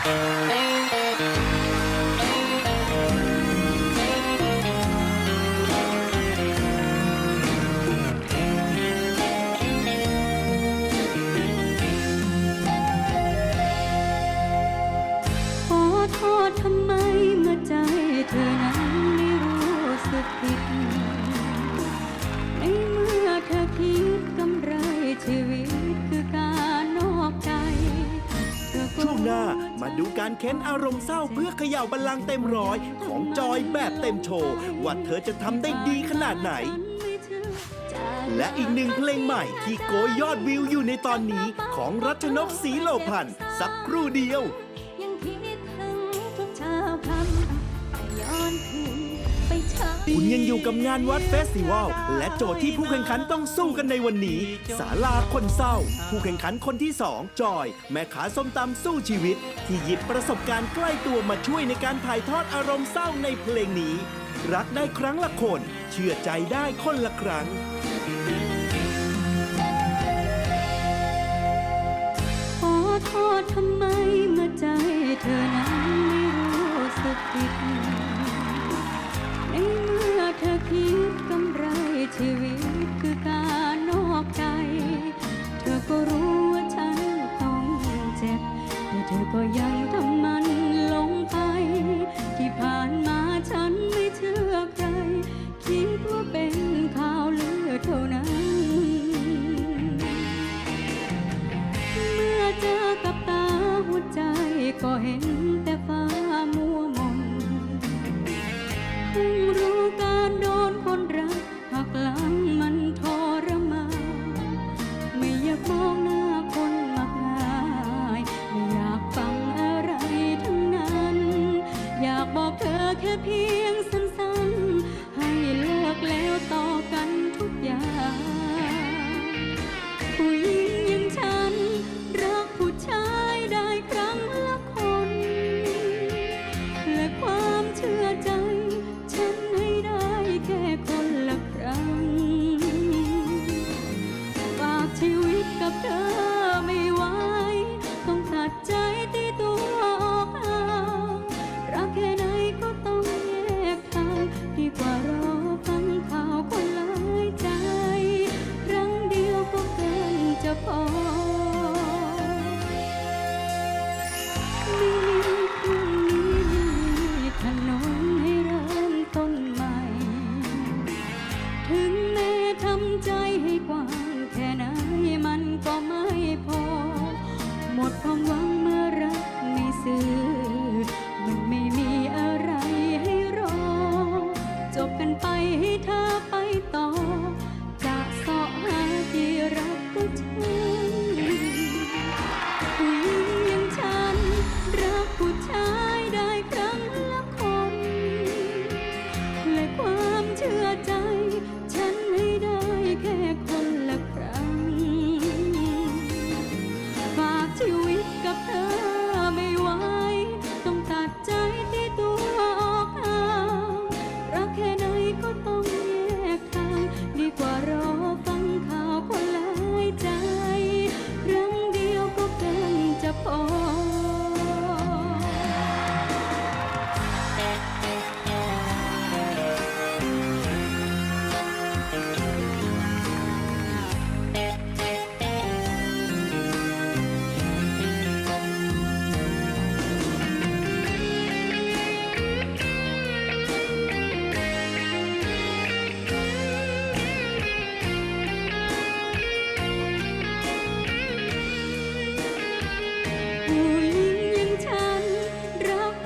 ขอโทษทำไมเมื่อใจเธอนั้นไม่รู้สึกผิดในเมื่อเธอคิดกำไรชีวิตคือการนอกใจ ช่วงหน้า มาดูการเค้นอารมณ์เศร้าเพื่อเขย่าบัลลังก์เต็มร้อยของจอยแบบเต็มโชว์ ว่าเธอจะทำได้ดีขนาดไหน และอีกหนึ่งเพลงใหม่ที่โกยยอดวิวอยู่ในตอนนี้ของรัชนกศรีโลพันธ์สักครู่เดียว คุณยังอยู่กับงานวัดเฟสติวัลและโจทย์ที่ผู้แข่งขันต้องสู้กันในวันนี้ สาลาคนเศร้า ผู้แข่งขันคนที่สองจอย แม่ขาส้มตำสู้ชีวิต ที่หยิบประสบการณ์ใกล้ตัวมาช่วยในการถ่ายทอดอารมณ์เศร้าในเพลงนี้ รักได้ครั้งละคน เชื่อใจได้คนละครั้ง ขอโทษทำไมเมื่อใจเธอนั้นไม่รู้สึกผิด ใจให้กว้างแค่ไหนมันก็ไม่พอ หมดความหวัง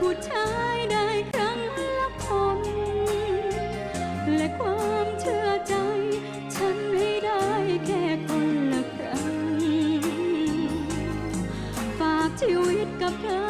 ผู้ชายได้ครั้งละคน และความเชื่อใจ ฉันให้ได้แค่คนละครั้ง ฝากชีวิตกับเธอ